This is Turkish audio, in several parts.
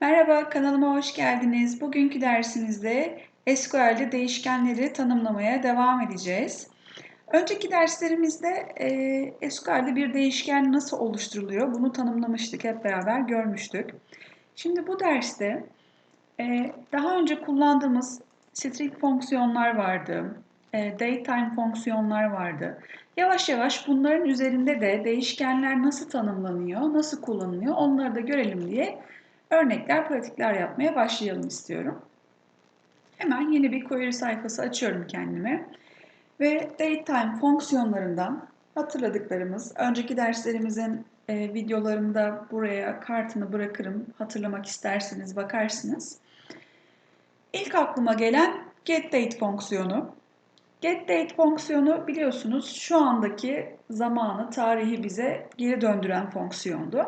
Merhaba, kanalıma hoş geldiniz. Bugünkü dersimizde SQL'de değişkenleri tanımlamaya devam edeceğiz. Önceki derslerimizde e, SQL'de bir değişken nasıl oluşturuluyor bunu tanımlamıştık, hep beraber görmüştük. Şimdi bu derste e, daha önce kullandığımız string fonksiyonlar vardı, e, datetime fonksiyonlar vardı. Yavaş yavaş bunların üzerinde de değişkenler nasıl tanımlanıyor, nasıl kullanılıyor onları da görelim diye örnekler, pratikler yapmaya başlayalım istiyorum. Hemen yeni bir query sayfası açıyorum kendime. Ve datetime fonksiyonlarından hatırladıklarımız, önceki derslerimizin e, videolarında buraya kartını bırakırım. Hatırlamak isterseniz bakarsınız. İlk aklıma gelen getDate fonksiyonu. GetDate fonksiyonu biliyorsunuz şu andaki zamanı, tarihi bize geri döndüren fonksiyondu.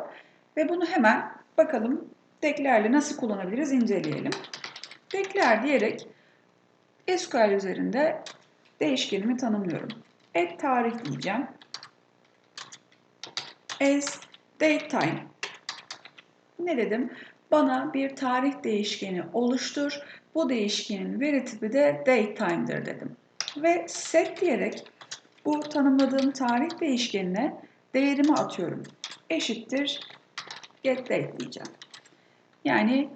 Ve bunu hemen bakalım Deklerle nasıl kullanabiliriz inceleyelim. Dekler diyerek SQL üzerinde değişkenimi tanımlıyorum. Et tarih diyeceğim. As datetime. Ne dedim? Bana bir tarih değişkeni oluştur. Bu değişkenin veri tipi de datetime'dır dedim. Ve set diyerek bu tanımladığım tarih değişkenine değerimi atıyorum. Eşittir get date diyeceğim. Yani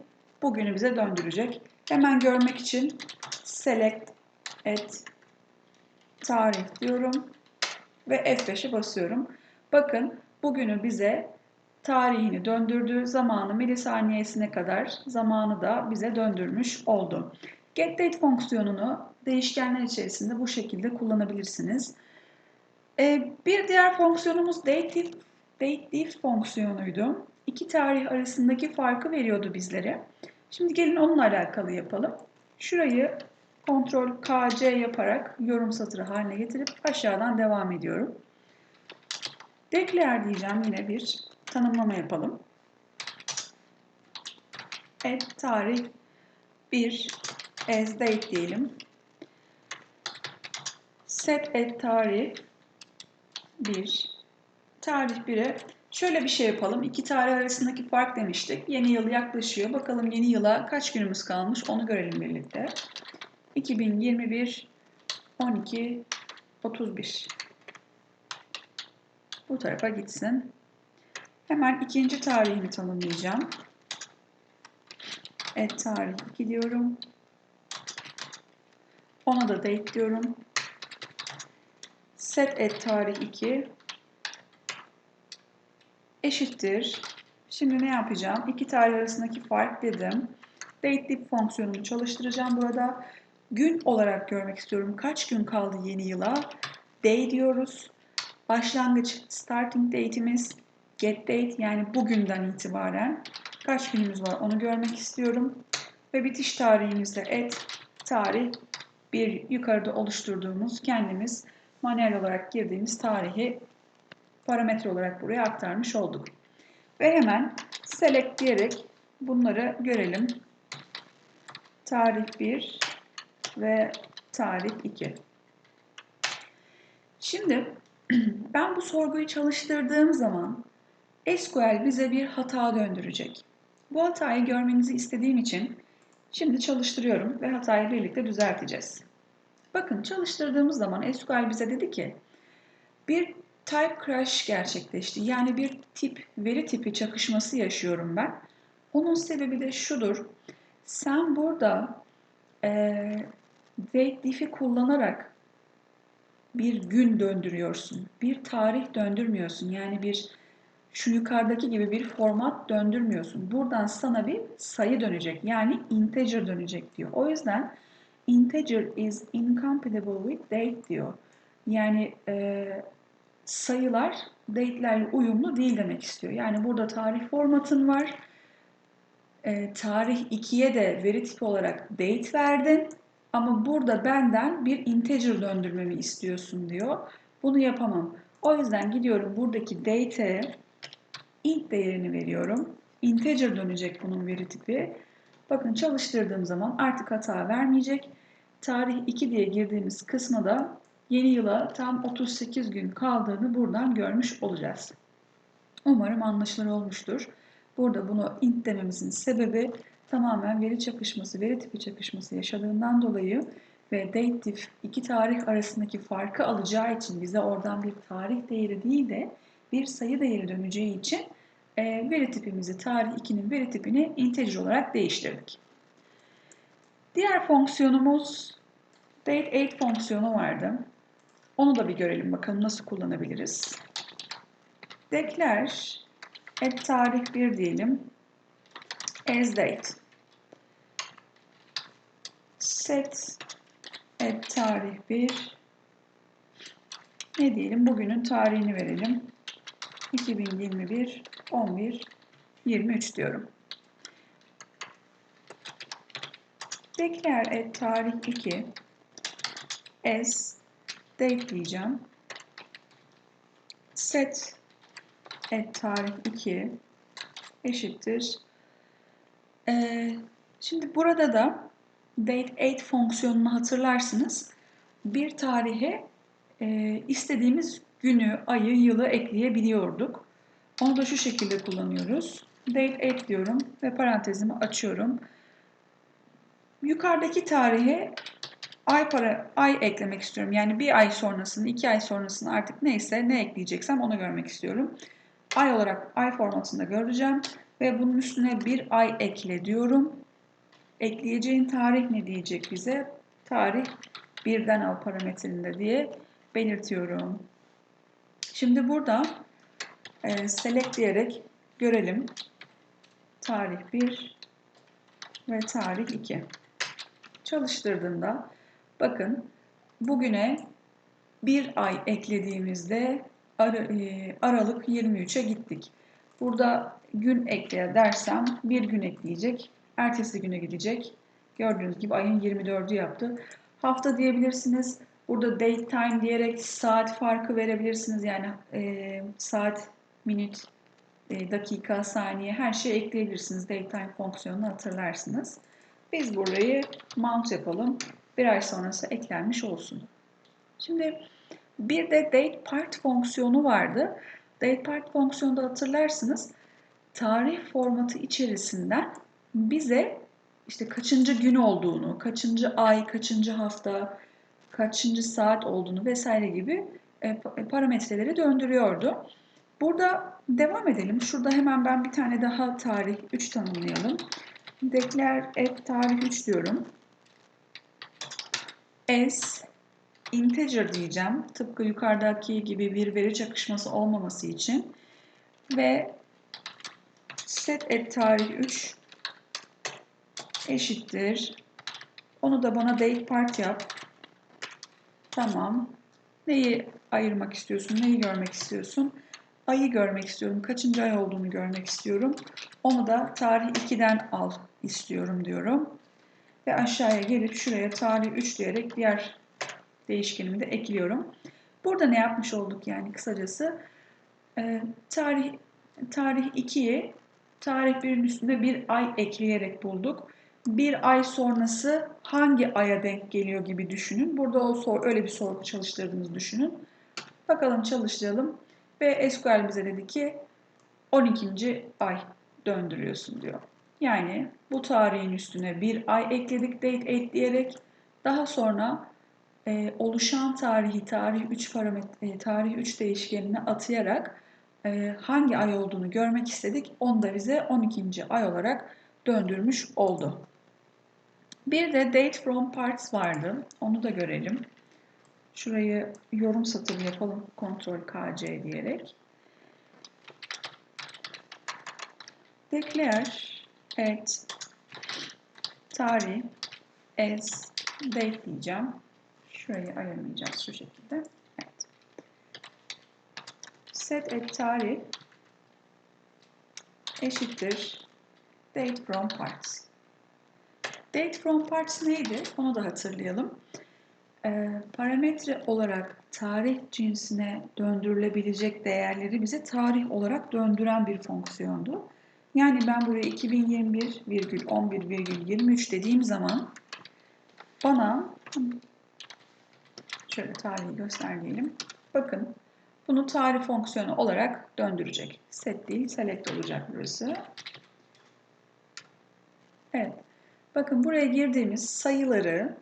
bugünü bize döndürecek. Hemen görmek için select et tarih diyorum ve F5'e basıyorum. Bakın bugünü bize tarihini döndürdü. Zamanı milisaniyesine kadar zamanı da bize döndürmüş oldu. GetDate fonksiyonunu değişkenler içerisinde bu şekilde kullanabilirsiniz. Ee, bir diğer fonksiyonumuz dateIf, dateIf fonksiyonuydu iki tarih arasındaki farkı veriyordu bizlere. Şimdi gelin onunla alakalı yapalım. Şurayı kontrol KC yaparak yorum satırı haline getirip aşağıdan devam ediyorum. Declare diyeceğim yine bir tanımlama yapalım. Et tarih 1 as date diyelim. Set et tarih 1 tarih 1'e Şöyle bir şey yapalım. İki tarih arasındaki fark demiştik. Yeni yıl yaklaşıyor. Bakalım yeni yıla kaç günümüz kalmış onu görelim birlikte. 2021 12 31 Bu tarafa gitsin. Hemen ikinci tarihini tanımlayacağım. Et tarih 2 diyorum. Ona da date diyorum. Set et tarih 2 eşittir. Şimdi ne yapacağım? İki tarih arasındaki fark dedim. Date'lip fonksiyonumu çalıştıracağım burada. Gün olarak görmek istiyorum. Kaç gün kaldı yeni yıla? Day diyoruz. Başlangıç starting date'imiz get date yani bugünden itibaren kaç günümüz var onu görmek istiyorum. Ve bitiş tarihimizde et tarih bir yukarıda oluşturduğumuz kendimiz manuel olarak girdiğimiz tarihi parametre olarak buraya aktarmış olduk. Ve hemen select diyerek bunları görelim. Tarih 1 ve tarih 2. Şimdi ben bu sorguyu çalıştırdığım zaman SQL bize bir hata döndürecek. Bu hatayı görmenizi istediğim için şimdi çalıştırıyorum ve hatayı birlikte düzelteceğiz. Bakın çalıştırdığımız zaman SQL bize dedi ki bir type crash gerçekleşti. Yani bir tip, veri tipi çakışması yaşıyorum ben. Onun sebebi de şudur. Sen burada e, date diff'i kullanarak bir gün döndürüyorsun. Bir tarih döndürmüyorsun. Yani bir şu yukarıdaki gibi bir format döndürmüyorsun. Buradan sana bir sayı dönecek. Yani integer dönecek diyor. O yüzden integer is incompatible with date diyor. Yani e, sayılar date'lerle uyumlu değil demek istiyor. Yani burada tarih formatın var. E, tarih 2'ye de veri tipi olarak date verdin. Ama burada benden bir integer döndürmemi istiyorsun diyor. Bunu yapamam. O yüzden gidiyorum buradaki date'e int değerini veriyorum. Integer dönecek bunun veri tipi. Bakın çalıştırdığım zaman artık hata vermeyecek. Tarih 2 diye girdiğimiz kısma da yeni yıla tam 38 gün kaldığını buradan görmüş olacağız. Umarım anlaşılır olmuştur. Burada bunu int dememizin sebebi tamamen veri çakışması, veri tipi çakışması yaşadığından dolayı ve dateif iki tarih arasındaki farkı alacağı için bize oradan bir tarih değeri değil de bir sayı değeri döneceği için e, veri tipimizi tarih 2'nin veri tipini integer olarak değiştirdik. Diğer fonksiyonumuz date8 fonksiyonu vardı. Onu da bir görelim bakalım nasıl kullanabiliriz. Declare at tarih 1 diyelim. As date. Set at tarih 1 ne diyelim? Bugünün tarihini verelim. 2021 11 23 diyorum. Declare at tarih 2 as date diyeceğim. Set at tarih 2 eşittir. Ee, şimdi burada da date8 fonksiyonunu hatırlarsınız. Bir tarihe e, istediğimiz günü, ayı, yılı ekleyebiliyorduk. Onu da şu şekilde kullanıyoruz. Date8 diyorum ve parantezimi açıyorum. Yukarıdaki tarihe ay para ay eklemek istiyorum. Yani bir ay sonrasını, iki ay sonrasını artık neyse ne ekleyeceksem onu görmek istiyorum. Ay olarak ay formatında göreceğim ve bunun üstüne bir ay ekle diyorum. Ekleyeceğin tarih ne diyecek bize? Tarih birden al parametrinde diye belirtiyorum. Şimdi burada e, select diyerek görelim. Tarih 1 ve tarih 2. Çalıştırdığında bakın bugüne bir ay eklediğimizde Ar e, Aralık 23'e gittik. Burada gün ekle dersem bir gün ekleyecek. Ertesi güne gidecek. Gördüğünüz gibi ayın 24'ü yaptı. Hafta diyebilirsiniz. Burada date time diyerek saat farkı verebilirsiniz. Yani e, saat, minut, e, dakika, saniye her şeyi ekleyebilirsiniz. Date time fonksiyonunu hatırlarsınız. Biz burayı mount yapalım. Bir ay sonrası eklenmiş olsun. Şimdi bir de date part fonksiyonu vardı. Date part fonksiyonunda hatırlarsınız tarih formatı içerisinden bize işte kaçıncı gün olduğunu, kaçıncı ay, kaçıncı hafta, kaçıncı saat olduğunu vesaire gibi e, e, parametreleri döndürüyordu. Burada devam edelim. Şurada hemen ben bir tane daha tarih 3 tanımlayalım. Declare at tarih 3 diyorum. As integer diyeceğim. Tıpkı yukarıdaki gibi bir veri çakışması olmaması için. Ve set at tarih 3 eşittir. Onu da bana date part yap. Tamam. Neyi ayırmak istiyorsun? Neyi görmek istiyorsun? Ayı görmek istiyorum. Kaçıncı ay olduğunu görmek istiyorum. Onu da tarih 2'den al istiyorum diyorum. Ve aşağıya gelip şuraya tarih 3 diyerek diğer değişkenimi de ekliyorum. Burada ne yapmış olduk yani kısacası? Ee, tarih tarih 2'yi tarih 1'in üstünde bir ay ekleyerek bulduk. Bir ay sonrası hangi aya denk geliyor gibi düşünün. Burada o sor, öyle bir sorgu çalıştırdığınızı düşünün. Bakalım çalıştıralım. Ve SQL bize dedi ki 12. ay döndürüyorsun diyor. Yani bu tarihin üstüne bir ay ekledik date 8 diyerek daha sonra e, oluşan tarihi tarih 3 parametre e, tarih 3 değişkenine atayarak e, hangi ay olduğunu görmek istedik. Onu da bize 12. ay olarak döndürmüş oldu. Bir de date from parts vardı. Onu da görelim. Şurayı yorum satırı yapalım. Ctrl KC diyerek. Declare at tarih as date diyeceğim. Şurayı ayarlayacağız şu şekilde. Evet. Set at tarih eşittir date from parts. Date from parts neydi? Onu da hatırlayalım. Ee, parametre olarak tarih cinsine döndürülebilecek değerleri bize tarih olarak döndüren bir fonksiyondu. Yani ben buraya 2021,11,23 dediğim zaman bana şöyle tarihi göstermeyelim. Bakın bunu tarih fonksiyonu olarak döndürecek. Set değil, select olacak burası. Evet. Bakın buraya girdiğimiz sayıları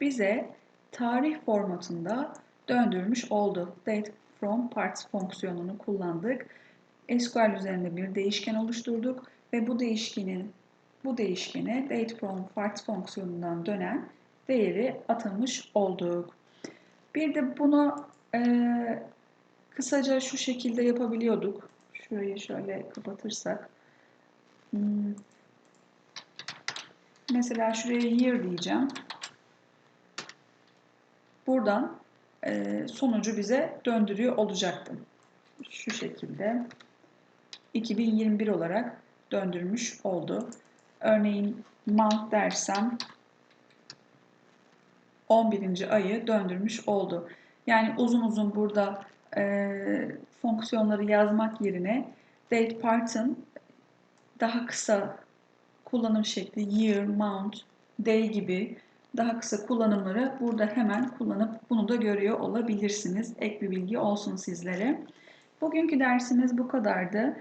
bize tarih formatında döndürmüş oldu. Date from parts fonksiyonunu kullandık. SQL üzerinde bir değişken oluşturduk ve bu değişkenin bu değişkene date from parts fonksiyonundan dönen değeri atamış olduk. Bir de bunu e, kısaca şu şekilde yapabiliyorduk. Şurayı şöyle kapatırsak. Hmm. Mesela şuraya year diyeceğim. Buradan e, sonucu bize döndürüyor olacaktı. Şu şekilde 2021 olarak döndürmüş oldu. Örneğin month dersem 11. ayı döndürmüş oldu. Yani uzun uzun burada e, fonksiyonları yazmak yerine date part'ın daha kısa kullanım şekli year, month, day gibi daha kısa kullanımları burada hemen kullanıp bunu da görüyor olabilirsiniz. Ek bir bilgi olsun sizlere. Bugünkü dersimiz bu kadardı.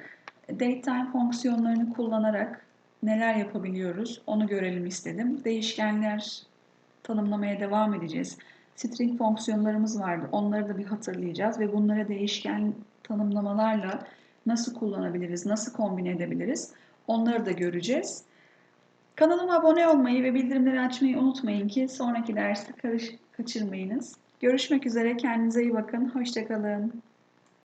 Datetime fonksiyonlarını kullanarak neler yapabiliyoruz onu görelim istedim. Değişkenler tanımlamaya devam edeceğiz. String fonksiyonlarımız vardı. Onları da bir hatırlayacağız ve bunları değişken tanımlamalarla nasıl kullanabiliriz, nasıl kombine edebiliriz onları da göreceğiz. Kanalıma abone olmayı ve bildirimleri açmayı unutmayın ki sonraki dersi kaçırmayınız. Görüşmek üzere, kendinize iyi bakın, hoşçakalın.